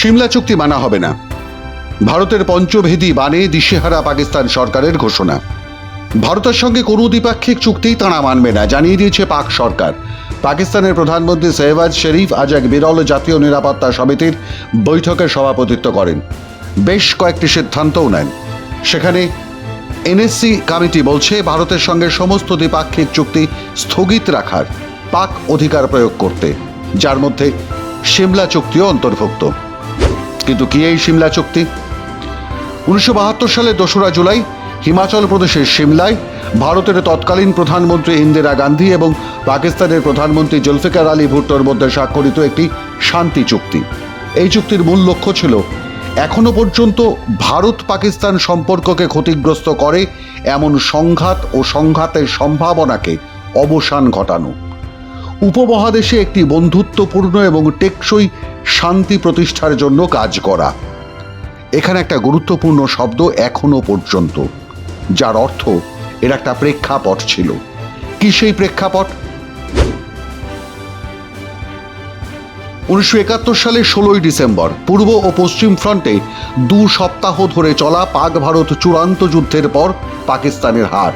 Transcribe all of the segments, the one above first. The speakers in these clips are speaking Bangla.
সিমলা চুক্তি মানা হবে না। ভারতের পঞ্চভেদী বানে দিশেহারা পাকিস্তান সরকারের ঘোষণা। ভারতের সঙ্গে কোনো দ্বিপাক্ষিক চুক্তিই তাঁরা মানবে না, জানিয়ে দিয়েছে পাক সরকার। পাকিস্তানের প্রধানমন্ত্রী শেহবাজ শরীফ আজ এক বিরল জাতীয় নিরাপত্তা সমিতির বৈঠকে সভাপতিত্ব করেন। বেশ কয়েকটি সিদ্ধান্তও নেন। সেখানে এনএসসি কমিটি বলছে, ভারতের সঙ্গে সমস্ত দ্বিপাক্ষিক চুক্তি স্থগিত রাখার পাক অধিকার প্রয়োগ করতে, যার মধ্যে সিমলা চুক্তিও অন্তর্ভুক্ত। কিন্তু কি এই সিমলা চুক্তি? উনিশশো বাহাত্তর সালের দোসরা জুলাই হিমাচল প্রদেশের সিমলায় ভারতের তৎকালীন প্রধানমন্ত্রী ইন্দিরা গান্ধী এবং পাকিস্তানের প্রধানমন্ত্রী জুলফিকার আলী ভুট্টোর মধ্যে স্বাক্ষরিত একটি শান্তি চুক্তি। এই চুক্তির মূল লক্ষ্য ছিল, এখনও পর্যন্ত ভারত পাকিস্তান সম্পর্ককে ক্ষতিগ্রস্ত করে এমন সংঘাত ও সংঘাতের সম্ভাবনাকে অবসান ঘটানো। উপমহাদেশে একটি বন্ধুত্বপূর্ণ এবং টেকসই শান্তি প্রতিষ্ঠার জন্য কাজ করা। এখানে একটা গুরুত্বপূর্ণ শব্দ এখনও পর্যন্ত, যার অর্থ এর একটা প্রেক্ষাপট ছিল। কি সেই প্রেক্ষাপট? উনিশশো একাত্তর সালের ষোলোই ডিসেম্বর, পূর্ব ও পশ্চিম ফ্রন্টে দু সপ্তাহ ধরে চলা পাক ভারত চূড়ান্ত যুদ্ধের পর পাকিস্তানের হার।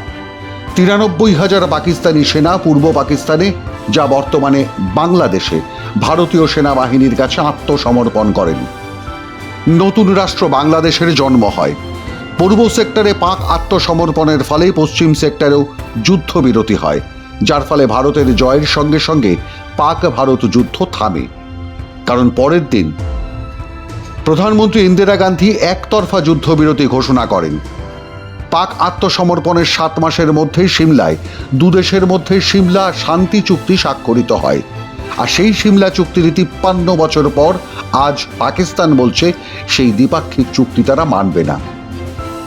তিরানব্বই হাজার পাকিস্তানি সেনা পূর্ব পাকিস্তানে, যা বর্তমানে বাংলাদেশে ভারতীয় সেনাবাহিনীর কাছে আত্মসমর্পণ করেন। নতুন রাষ্ট্র বাংলাদেশের জন্ম হয়। পূর্ব সেক্টরে পাক আত্মসমর্পণের ফলে পশ্চিম সেক্টরেও যুদ্ধবিরতি হয়, যার ফলে ভারতের জয়ের সঙ্গে সঙ্গে পাক ভারত যুদ্ধ থামে। কারণ পরের দিন প্রধানমন্ত্রী ইন্দিরা গান্ধী একতরফা যুদ্ধবিরতি ঘোষণা করেন। পাক আত্মসমর্পণের সাত মাসের মধ্যেই সিমলায় দুদেশের মধ্যে সিমলা শান্তি চুক্তি স্বাক্ষরিত হয়। আর সেই সিমলা চুক্তির তিপ্পান্ন বছর পর আজ পাকিস্তান বলছে সেই দ্বিপাক্ষিক চুক্তি তারা মানবে না।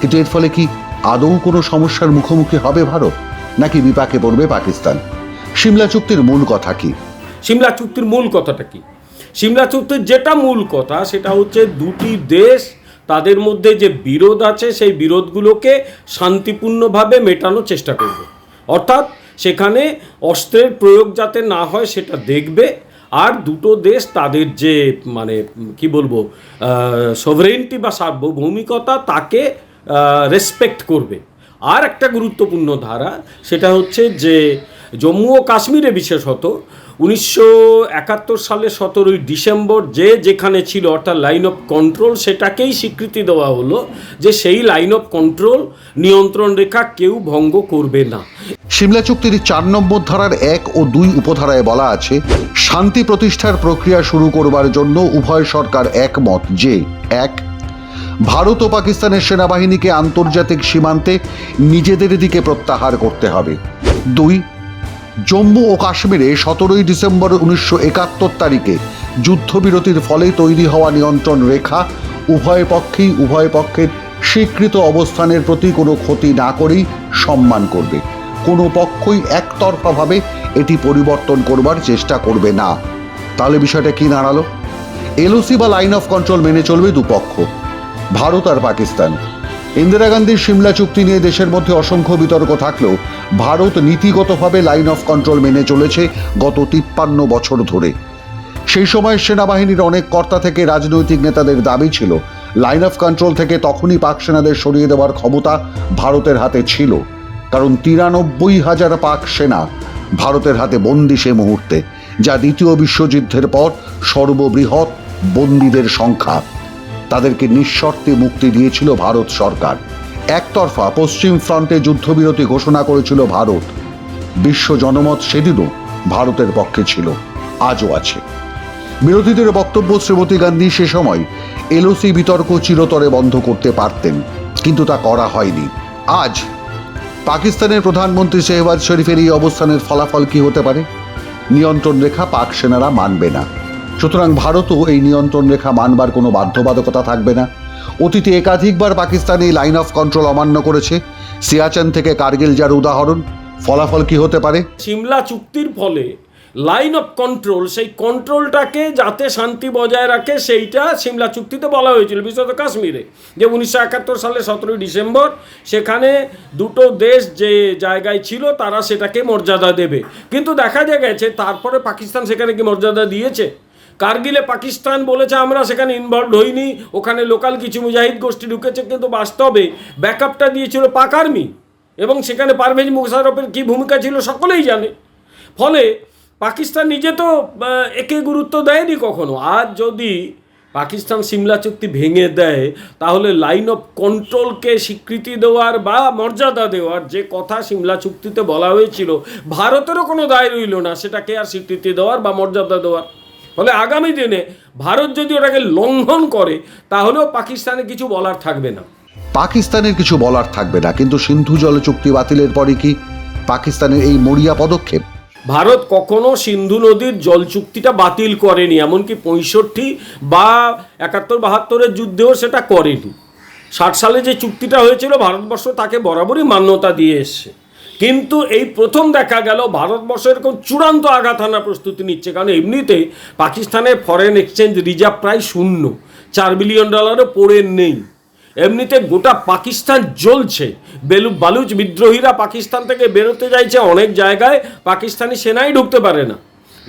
কিন্তু এর ফলে কি আদৌ কোনো সমস্যার মুখোমুখি হবে ভারত, নাকি বিপাকে পড়বে পাকিস্তান? সিমলা চুক্তির মূল কথা কি? সিমলা চুক্তির মূল কথাটা কি? সিমলা চুক্তির যেটা মূল কথা সেটা হচ্ছে দুটি দেশ তাদের মধ্যে যে বিরোধ আছে, সেই বিরোধগুলোকে শান্তিপূর্ণভাবে মেটানোর চেষ্টা করবে। অর্থাৎ সেখানে অস্ত্রের প্রয়োগ যাতে না হয়, সেটা দেখবে। আর দুটো দেশ তাদের যে মানে কি বলব সভরেন্টি বা সার্বভৌমিকতা, তাকে রেসপেক্ট করবে। আর একটা গুরুত্বপূর্ণ ধারা, সেটা হচ্ছে যে জম্মু ও কাশ্মীরে বিশেষত, উনিশশো একাত্তর সালে সতেরোই ডিসেম্বর যে যেখানে ছিল অর্থাৎ লাইন অফ কন্ট্রোল সেটাকেই স্বীকৃতি দেওয়া হলো যে সেই লাইন অফ কন্ট্রোল নিয়ন্ত্রণ রেখা কেউ ভঙ্গ করবে না। সিমলা চুক্তির চার নম্বর ধারার এক ও দুই উপধারায় বলা আছে, শান্তি প্রতিষ্ঠার প্রক্রিয়া শুরু করবার জন্য উভয় সরকার একমত যে, এক, ভারত ও পাকিস্তানের সেনাবাহিনীকে আন্তর্জাতিক সীমান্তে নিজেদের দিকে প্রত্যাহার করতে হবে। দুই জম্মু ও কাশ্মীরে সতেরোই ডিসেম্বর উনিশশো একাত্তর তারিখে যুদ্ধবিরতির ফলে তৈরি হওয়া নিয়ন্ত্রণ রেখা উভয় পক্ষেই উভয় পক্ষের স্বীকৃত অবস্থানের প্রতি কোনো ক্ষতি না করেই সম্মান করবে। কোনো পক্ষই একতরফাভাবে এটি পরিবর্তন করবার চেষ্টা করবে না। তাহলে বিষয়টা কি দাঁড়াল? এলওসি বা লাইন অফ কন্ট্রোল মেনে চলবে দুপক্ষ, ভারত আর পাকিস্তান। ইন্দিরা গান্ধীর সিমলা চুক্তি নিয়ে দেশের মধ্যে অসংখ্য বিতর্ক থাকলেও ভারত নীতিগতভাবে লাইন অফ কন্ট্রোল মেনে চলেছে গত তিপ্পান্ন বছর ধরে। সেই সময় সেনাবাহিনীর অনেক কর্তা থেকে রাজনৈতিক নেতাদের দাবি ছিল লাইন অফ কন্ট্রোল থেকে তখনই পাক সেনাদের সরিয়ে দেওয়ার ক্ষমতা ভারতের হাতে ছিল। কারণ তিরানব্বই হাজার পাক সেনা ভারতের হাতে বন্দি সে মুহূর্তে, যা দ্বিতীয় বিশ্বযুদ্ধের পর সর্ববৃহৎ বন্দীদের সংখ্যা। তাদেরকে নিঃশর্তে মুক্তি দিয়েছিল ভারত সরকার। একতরফা পশ্চিম ফ্রন্টে যুদ্ধবিরতি ঘোষণা করেছিল ভারত। বিশ্ব জনমত সেদিনও ভারতের পক্ষে ছিল। আজও আছে। বিরোধীদের বক্তব্য শ্রীমতী গান্ধী সে সময় এলওসি বিতর্ক চিরতরে বন্ধ করতে পারতেন, কিন্তু তা করা হয়নি। আজ পাকিস্তানের প্রধানমন্ত্রী শেহবাজ শরীফের এই অবস্থানের ফলাফল কি হতে পারে? নিয়ন্ত্রণ রেখা পাক সেনারা মানবে না। সুতরাং ভারতও এই নিয়ন্ত্রণ রেখা মানবার কোনো বাধ্যবাধকতা থাকবে না। অতীতে একাধিকবার পাকিস্তান এই লাইন অফ কন্ট্রোল অমান্য করেছে। সিয়াচেন থেকে কার্গিল যার উদাহরণ, ফলাফল কি হতে পারে? সিমলা চুক্তির ফলে লাইন অফ কন্ট্রোল সেই কন্ট্রোলটাকে যাতে শান্তি বজায় রাখে সেইটা সিমলা চুক্তিতে বলা হয়েছিল বিশেষত কাশ্মীরে। যে উনিশশো একাত্তর সালে সতেরোই ডিসেম্বর সেখানে দুটো দেশ যে জায়গায় ছিল তারা সেটাকে মর্যাদা দেবে। কিন্তু দেখা গেছে তারপরে পাকিস্তান সেখানে কি মর্যাদা দিয়েছে? কার্গিলে পাকিস্তান বলেছে, আমরা সেখানে ইনভলভ হইনি। ওখানে লোকাল কিছু মুজাহিদ গোষ্ঠী ঢুকেছে, কিন্তু বাস্তবে ব্যাকআপটা দিয়েছিল পাক আর্মি। এবং সেখানে পারভেজ মুশারফের কী ভূমিকা ছিল সকলেই জানে। ফলে পাকিস্তান নিজে তো একে গুরুত্ব দেয়নি কখনো। আজ যদি পাকিস্তান সিমলা চুক্তি ভেঙে দেয়, তাহলে লাইন অফ কন্ট্রোলকে স্বীকৃতি দেওয়ার বা মর্যাদা দেওয়ার যে কথা সিমলা চুক্তিতে বলা হয়েছিল, ভারতেরও কোনো দায় রইল না। সেটাকে আর স্বীকৃতি দেওয়ার বা মর্যাদা দেওয়ার। ফলে আগামী দিনে ভারত যদি ওটাকে লঙ্ঘন করে তাহলেও পাকিস্তানে কিছু বলার থাকবে না। পাকিস্তানের কিছু বলার থাকবে না কিন্তু সিন্ধু জল চুক্তি বাতিলের পরে কি পাকিস্তানের এই মরিয়া পদক্ষেপ? ভারত কখনো সিন্ধু নদীর জল চুক্তিটা বাতিল করেনি এমনকি পঁয়ষট্টি বা একাত্তর বাহাত্তরের যুদ্ধেও সেটা করেনি। ষাট সালে যে চুক্তিটা হয়েছিল ভারতবর্ষ তাকে বরাবরই মান্যতা দিয়ে এসছে। কিন্তু এই প্রথম দেখা গেল, ভারতবর্ষ এরকম চূড়ান্ত আঘাত হানার প্রস্তুতি নিচ্ছে। কারণ এমনিতে পাকিস্তানের ফরেন এক্সচেঞ্জ রিজার্ভ প্রায় শূন্য, চার বিলিয়ন ডলারও পড়ে নেই। এমনিতে গোটা পাকিস্তান জ্বলছে। বেলু বালুচ বিদ্রোহীরা পাকিস্তান থেকে বেরোতে চাইছে অনেক জায়গায়, পাকিস্তানি সেনাই ঢুকতে পারে না।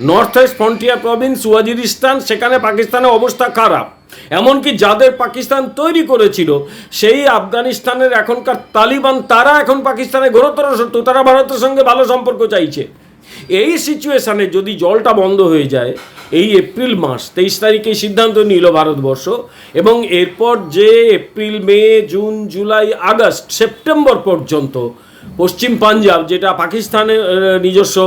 North west frontier province Waziristan সেখানে পাকিস্তানের অবস্থা খারাপ। এমনকি যাদের পাকিস্তান তৈরি করেছিল, সেই আফগানিস্তানের এখনকার তালিবান, তারা এখন পাকিস্তানে ঘোরতর শত্রু তারা ভারতের সঙ্গে ভালো সম্পর্ক চাইছে। এই সিচুয়েশানে যদি জলটা বন্ধ হয়ে যায়, এই এপ্রিল মাস, তেইশ তারিখে সিদ্ধান্ত নিল ভারতবর্ষ, এবং এরপর যে এপ্রিল, মে, জুন, জুলাই, আগস্ট, সেপ্টেম্বর পর্যন্ত পশ্চিম পাঞ্জাব, যেটা পাকিস্তানের নিজস্ব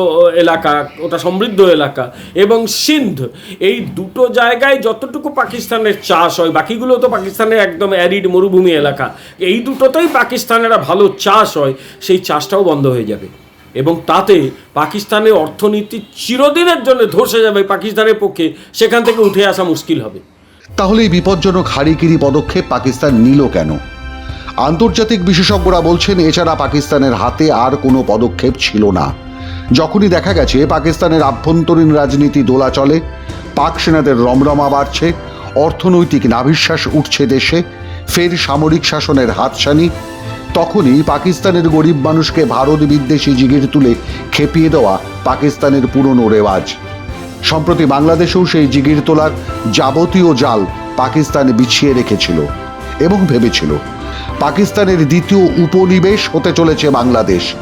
এলাকা, ওটা সমৃদ্ধ এলাকা, এবং সিন্ধ, এই দুটো জায়গায় যতটুকু পাকিস্তানের চাষ হয়, বাকিগুলো তো পাকিস্তানের একদম অ্যারিড মরুভূমি এলাকা, এই দুটোতেই পাকিস্তানেরা ভালো চাষ হয়, সেই চাষটাও বন্ধ হয়ে যাবে। এবং তাতে পাকিস্তানের অর্থনীতি চিরদিনের জন্য ধসে যাবে পাকিস্তানের পক্ষে, সেখান থেকে উঠে আসা মুশকিল হবে। তাহলে এই বিপজ্জনক হারিকিরি পদক্ষেপ পাকিস্তান নিল কেন? আন্তর্জাতিক বিশেষজ্ঞরা বলছেন, এছাড়া পাকিস্তানের হাতে আর কোনো পদক্ষেপ ছিল না। যখনই দেখা গেছে, পাকিস্তানের আভ্যন্তরীণ রাজনীতি দোলা চলে, পাক সেনাদের রমরমা বাড়ছে, অর্থনৈতিক নাভিশ্বাস উঠছে দেশে, ফের সামরিক শাসনের হাতছানি, তখনই পাকিস্তানের গরিব মানুষকে ভারত বিদ্বেষী জিগির তুলে খেপিয়ে দেওয়া পাকিস্তানের পুরনো রেওয়াজ। সম্প্রতি বাংলাদেশেও সেই জিগির তোলার যাবতীয় জাল পাকিস্তান বিছিয়ে রেখেছিল এবং ভেবেছিল। পাকিস্তানের দ্বিতীয় উপনিবেশ হতে চলেছে বাংলাদেশ।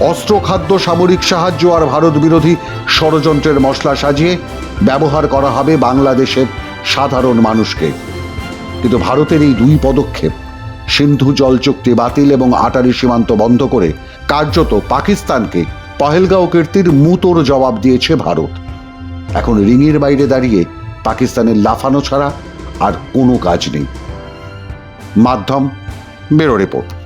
অস্ত্র, খাদ্য, সামরিক সাহায্য আর ভারত বিরোধী ষড়যন্ত্রের মশলা সাজিয়ে ব্যবহার করা হবে বাংলাদেশের সাধারণ মানুষকে। কিন্তু ভারতের এই দুই পদক্ষেপ, সিন্ধু জল চুক্তি বাতিল এবং আটারি সীমান্ত বন্ধ করে কার্যত পাকিস্তানকে পহেলগাঁও কীর্তির মুতোর জবাব দিয়েছে ভারত। এখন রিংয়ের বাইরে দাঁড়িয়ে পাকিস্তানের লাফানো ছাড়া আর কোনো কাজ নেই। মাধ্যম বেরো রিপোর্ট।